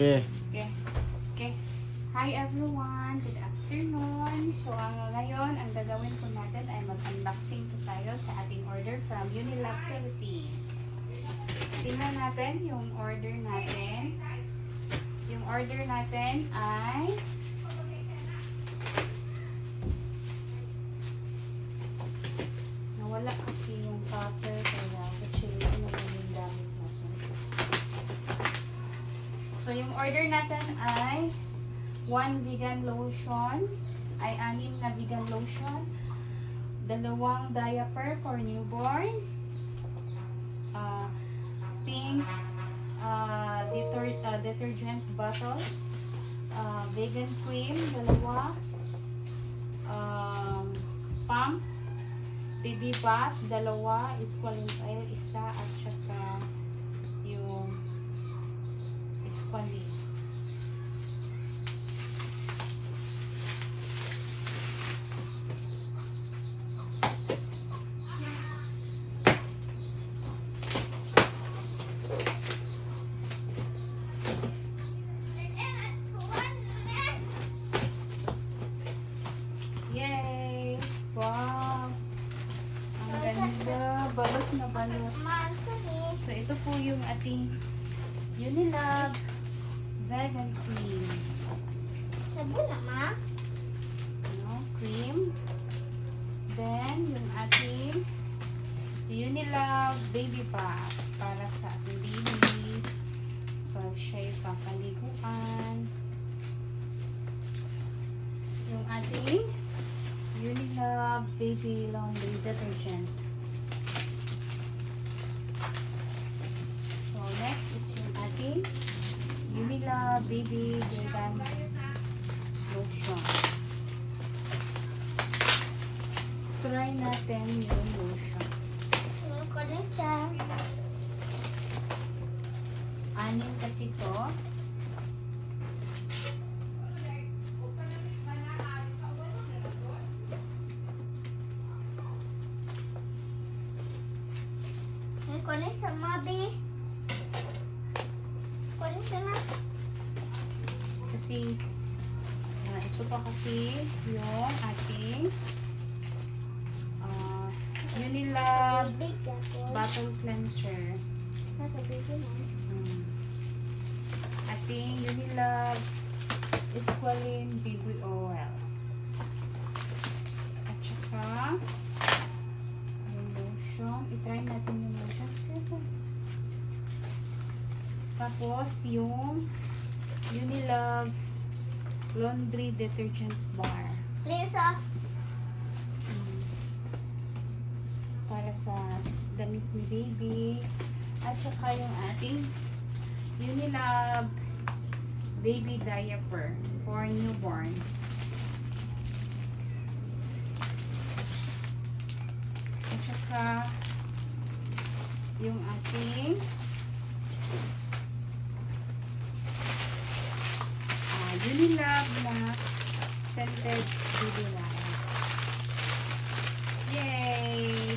Okay. Okay. Okay. Hi everyone. Good afternoon. So, ang ngayon, ang gagawin po natin ay mag-unboxing po tayo sa ating order from Unilab Philippines. Tingnan natin yung order natin. Yung order natin ay nawala kasi yung cutter kaya kasi ano yung gamit natin. So, yung order natin ay one vegan lotion, ay anim na vegan lotion, dalawang diaper for newborn, uh, pink uh, deter uh, detergent bottle, uh, vegan cream, dalawa, um, pump, baby bath, dalawa, oil, isa, at saka yung Squally. Yay! Wow! Ang ganda! Balot na balot. So, ito po yung ating Unilab vegan cream. Sabon na, ma. Ano, cream. Then, yung ating Unilab baby bath para sa ating baby. Pag siya'y papaliguan. Yung ating Unilab baby laundry detergent. So, next is yung ating Unila Baby Vegan Lotion. Try natin yung lotion. Anin kasi to. Ko na isa, mabi? Ko na isa na. Kasi, ah, ito pa kasi yung ating uh, Unilab Big ako. Bottle Cleanser. Hmm. Ating Unilab Esqualene Baby Oil. At saka, yung lotion. I-try natin yung lotion. Tapos, yung Unilab Laundry Detergent Bar. Lisa. Hmm. Para sa damit ni baby. At saka yung ating Unilab baby diaper for newborn. At saka yung ating Julie Love na scented Julie Loves. Yay!